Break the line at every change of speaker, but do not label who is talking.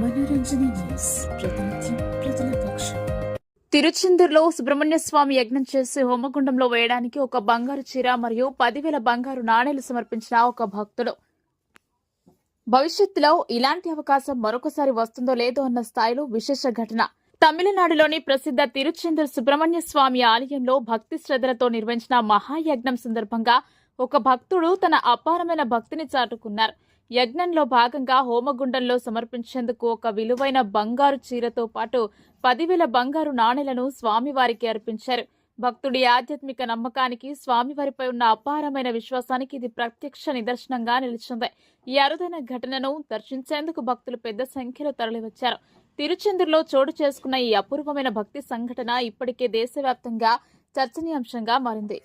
మనోరంజన news. ప్రతినిత్యం ప్రజల పక్షం
తిరుచెందూరులో సుబ్రహ్మణ్య స్వామి యజ్ఞం చేసి హోమగుండంలో వేయడానికి ఒక బంగారు చీర మరియు పదివేల బంగారు నాణేలు సమర్పించిన ఒక భక్తుడు. భవిష్యత్తులో ఇలాంటి అవకాశం మరొకసారి వస్తుందో లేదో అన్న స్థాయిలో విశేష ఘటన. తమిళనాడులోని ప్రసిద్ధ తిరుచెందూరు సుబ్రహ్మణ్య స్వామి ఆలయంలో భక్తి శ్రద్ధలతో నిర్వహించిన మహాయజ్ఞం సందర్భంగా ఒక భక్తుడు తన అపారమైన భక్తిని చాటుకున్నారు. యజ్ఞంలో భాగంగా హోమగుండంలో సమర్పించేందుకు ఒక విలువైన బంగారు చీరతో పాటు పదివేల బంగారు నాణేలను స్వామివారికి అర్పించారు. భక్తుడి ఆధ్యాత్మిక నమ్మకానికి స్వామివారిపై ఉన్న అపారమైన విశ్వాసానికి ఇది ప్రత్యక్ష నిదర్శనంగా నిలిచింది. ఈ అరుదైన ఘటనను దర్శించేందుకు భక్తులు పెద్ద సంఖ్యలో తరలివచ్చారు. తిరుచెందూరులో చోటు చేసుకున్న ఈ అపూర్వమైన భక్తి సంఘటన ఇప్పటికే దేశవ్యాప్తంగా చర్చనీయాంశంగా మారింది.